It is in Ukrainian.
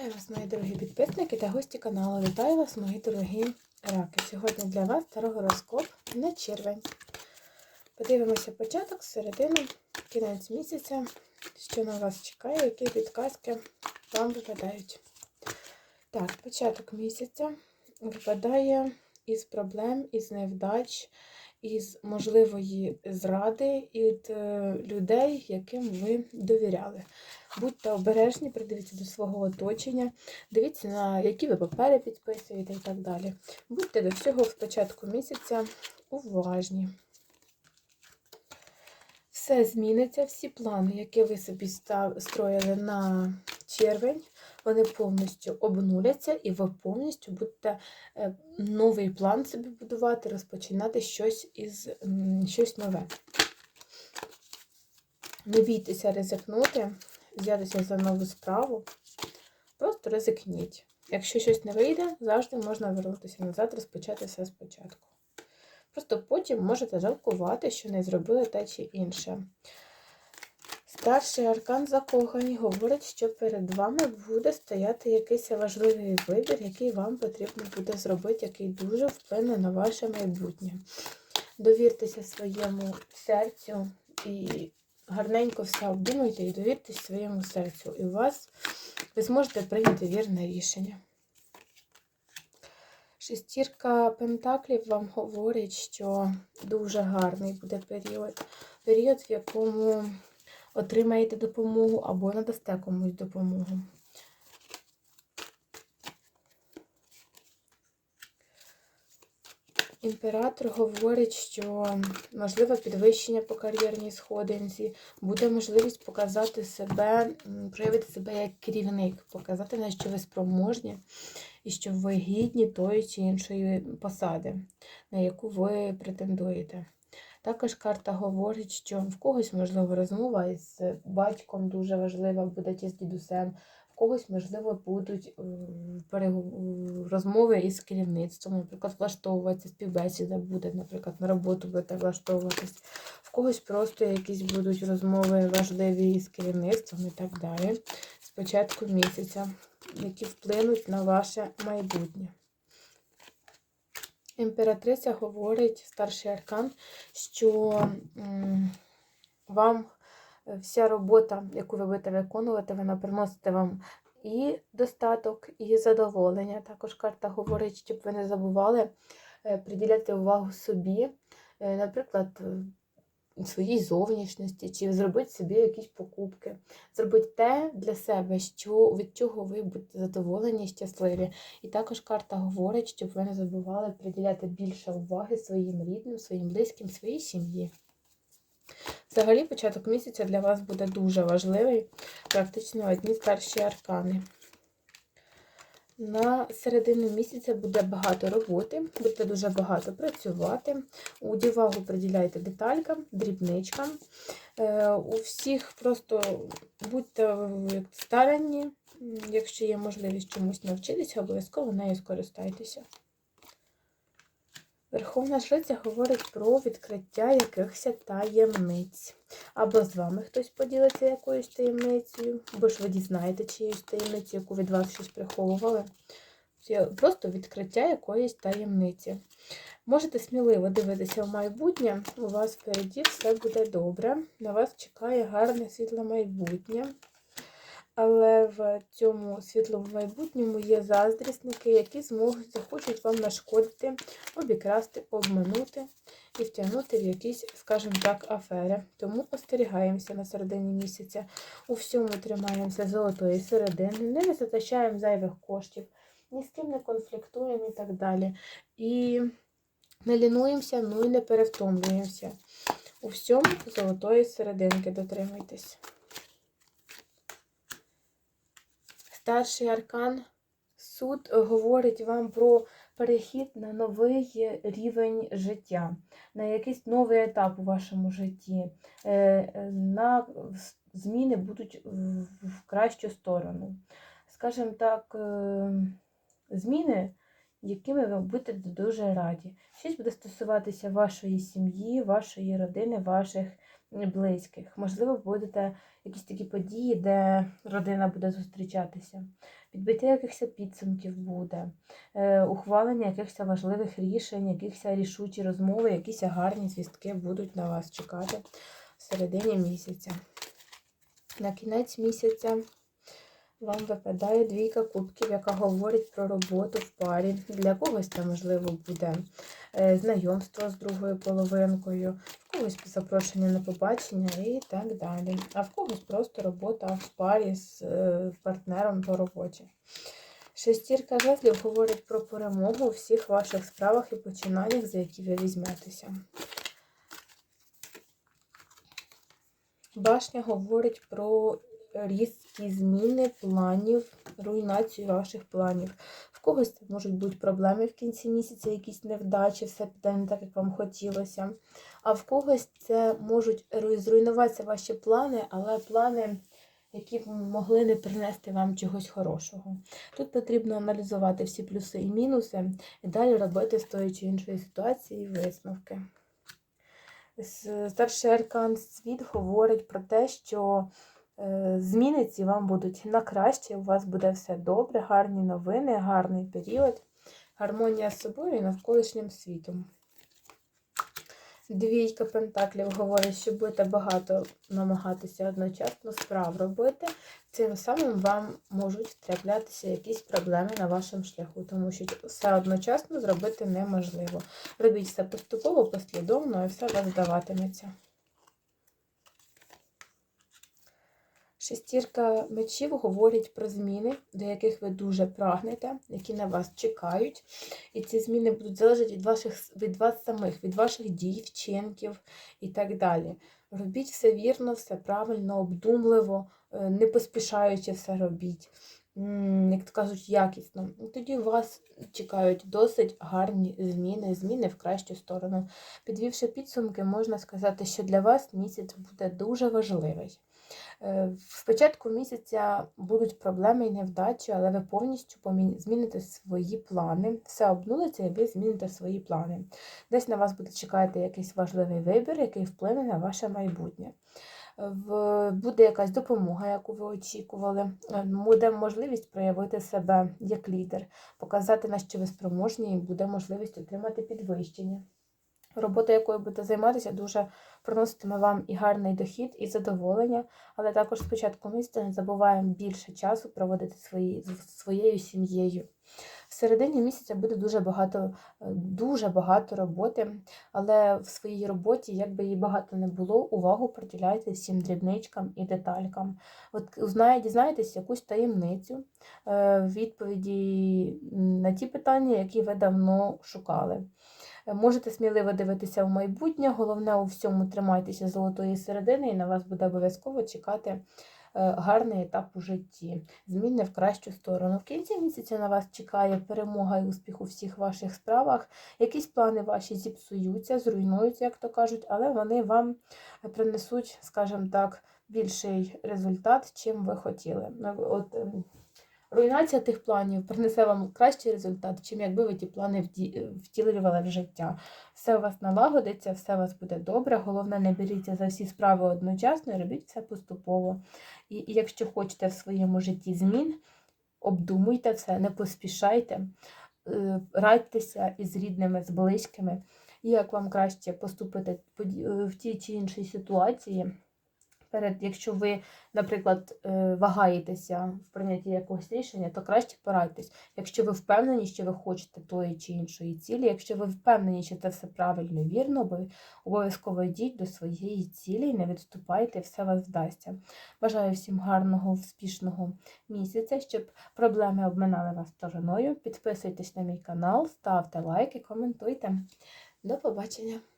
Вітаю вас, мої дорогі підписники та гості каналу. Вітаю вас, мої дорогі раки. Сьогодні для вас старогороскоп на червень. Подивимося початок, середину, кінець місяця, що на вас чекає, які підказки вам випадають. Так, початок місяця випадає із проблем, із невдач, із можливої зради від е, людей, яким ви довіряли. Будьте обережні, придивіться до свого оточення, дивіться, на які ви папери підписуєте і так далі. Будьте до всього в початку місяця уважні. Все зміниться, всі плани, які ви собі строїли на червень, вони повністю обнуляться, і ви повністю будете е, новий план собі будувати, розпочинати щось із щось нове. Не бійтеся ризикнути, взятися за нову справу. Просто ризикніть. Якщо щось не вийде, завжди можна вернутися назад, розпочати все спочатку. Просто потім можете жалкувати, що не зробили те чи інше. Старший аркан закохані говорить, що перед вами буде стояти якийсь важливий вибір, який вам потрібно буде зробити, який дуже вплине на ваше майбутнє. Довіртеся своєму серцю і гарненько все обдумайте і довіртесь своєму серцю. І у вас ви зможете прийняти вірне рішення. Шестірка Пентаклів вам говорить, що дуже гарний буде період. Період, в якому отримаєте допомогу або надасте комусь допомогу. Імператор говорить, що можливе підвищення по кар'єрній сходинці, буде можливість показати себе, проявити себе як керівник, показати, на що ви спроможні і що ви гідні тої чи іншої посади, на яку ви претендуєте. Також карта говорить, що в когось, можливо, розмова із батьком дуже важлива буде чи з дідусем, в когось, можливо, будуть розмови із керівництвом, наприклад, влаштовуватися, співбесіда буде, наприклад, на роботу будете влаштовуватись. В когось просто якісь будуть розмови важливі із керівництвом і так далі з початку місяця, які вплинуть на ваше майбутнє. Імператриця говорить, старший аркан, що вам вся робота, яку ви будете виконувати, вона приносить вам і достаток, і задоволення. Також карта говорить, щоб ви не забували е, приділяти увагу собі, Е, наприклад, своїй зовнішності, чи зробити собі якісь покупки. Зробити те для себе, що, від чого ви будете задоволені і щасливі. І також карта говорить, щоб ви не забували приділяти більше уваги своїм рідним, своїм близьким, своїй сім'ї. Взагалі, початок місяця для вас буде дуже важливий, практично одні старші аркани. На середину місяця буде багато роботи, будете дуже багато працювати. Увагу приділяйте деталькам, дрібничкам. Е, У всіх просто будьте старанні, якщо є можливість чомусь навчитися, обов'язково нею скористайтеся. Верховна Жриця говорить про відкриття якихось таємниць. Або з вами хтось поділиться якоюсь таємницею, або ж ви дізнаєте чиюсь таємницю, яку від вас щось приховували. Це Просто відкриття якоїсь таємниці. Можете сміливо дивитися в майбутнє, у вас впереді все буде добре. На вас чекає гарне світле майбутнє. Але в цьому світлому майбутньому є заздрісники, які зможуть захочуть вам нашкодити, обікрасти, обманути і втягнути в якісь, скажімо так, афери. Тому остерігаємося на середині місяця. У всьому тримаємося золотої середини, не вистачаємо зайвих коштів, ні з ким не конфліктуємо і так далі. І не лінуємося, ну і не перевтомлюємося. У всьому золотої серединки дотримуйтесь. Старший аркан суд говорить вам про перехід на новий рівень життя, на якийсь новий етап у вашому житті. Е, е, На зміни будуть в кращу сторону. Скажімо так, е, зміни, якими ви будете дуже раді. Щось буде стосуватися вашої сім'ї, вашої родини, ваших близьких. Можливо, будете якісь такі події, де родина буде зустрічатися. підбиття якихось підсумків буде, е, ухвалення якихось важливих рішень, якихось рішучі розмови, якісь гарні звістки будуть на вас чекати в середині місяця. На кінець місяця вам випадає двійка кубків, яка говорить про роботу в парі. Для когось це, можливо, буде е, знайомство з другою половинкою, в когось запрошення на побачення і так далі. А в когось просто робота в парі з е, партнером по роботі. Шестірка жезлів говорить про перемогу у всіх ваших справах і починаннях, за які ви візьметеся. Башня говорить про різкі зміни планів, руйнацію ваших планів. В когось можуть бути проблеми в кінці місяця, якісь невдачі, все піде не так, як вам хотілося. А в когось це можуть зруйнуватися ваші плани, але плани, які б могли не принести вам чогось хорошого. Тут потрібно аналізувати всі плюси і мінуси, і далі робити з тої чи іншої ситуації висновки. Старший аркан світ говорить про те, що е, зміни ці вам будуть на краще, у вас буде все добре, гарні новини, гарний період, гармонія з собою і навколишнім світом. Двійка пентаклів говорить, що будете багато намагатися одночасно справ робити. Цим самим вам можуть траплятися якісь проблеми на вашому шляху, тому що все одночасно зробити неможливо. Робіть все поступово, послідовно, і все у вас вдаватиметься. Шестірка мечів говорить про зміни, до яких ви дуже прагнете, які на вас чекають. І ці зміни будуть залежати від, ваших, від вас самих, від ваших дій, вчинків і так далі. Робіть все вірно, все правильно, обдумливо, е, не поспішаючи все робіть. Як то кажуть, якісно. І Тоді вас чекають досить гарні зміни, зміни в кращу сторону. Підвівши підсумки, можна сказати, що для вас місяць буде дуже важливий. Е, Спочатку місяця будуть проблеми і невдачі, але ви повністю зміните свої плани, все обнулиться і ви зміните свої плани. Десь на вас буде чекати якийсь важливий вибір, який вплине на ваше майбутнє. Буде якась допомога, яку ви очікували, Е, буде можливість проявити себе як лідер, показати, на що ви спроможні, і буде можливість отримати підвищення. Робота, якою будете займатися, дуже приноситиме вам і гарний дохід, і задоволення, але також спочатку місяця не забуваємо більше часу проводити свої, з своєю сім'єю. В середині місяця буде дуже багато, е, дуже багато роботи, але в своїй роботі, як би її багато не було, увагу приділяйте всім дрібничкам і деталькам. От узнає, дізнаєтесь якусь таємницю, е, відповіді на ті питання, які ви давно шукали. Е, Можете сміливо дивитися в майбутнє, головне у всьому тримайтеся золотої середини, і на вас буде обов'язково чекати е, гарний етап у житті, зміни в кращу сторону. В кінці місяця на вас чекає перемога і успіх у всіх ваших справах. Якісь плани ваші зіпсуються, зруйнуються, як то кажуть, але вони вам принесуть, скажімо так, більший результат, чим ви хотіли. Ну, От, ем, Руйнація тих планів принесе вам кращий результат, чим якби ви ті плани втілювали в життя. Все у вас налагодиться, все у вас буде добре. Головне, не беріться за всі справи одночасно, робіть все поступово. І, і якщо хочете в своєму житті змін, обдумуйте все, не поспішайте, е, радьтеся із рідними, з близькими, як вам краще поступити в тій чи іншій ситуації. Перед, якщо ви, наприклад, е, вагаєтеся в прийнятті якогось рішення, то краще порадьтесь. Якщо ви впевнені, що ви хочете тої чи іншої цілі, якщо ви впевнені, що це все правильно і вірно, обов- обов'язково йдіть до своєї цілі не відступайте, все вас вдасться. Бажаю всім гарного, успішного місяця, щоб проблеми обминали вас стороною. Підписуйтесь на мій канал, ставте лайки, коментуйте. До побачення!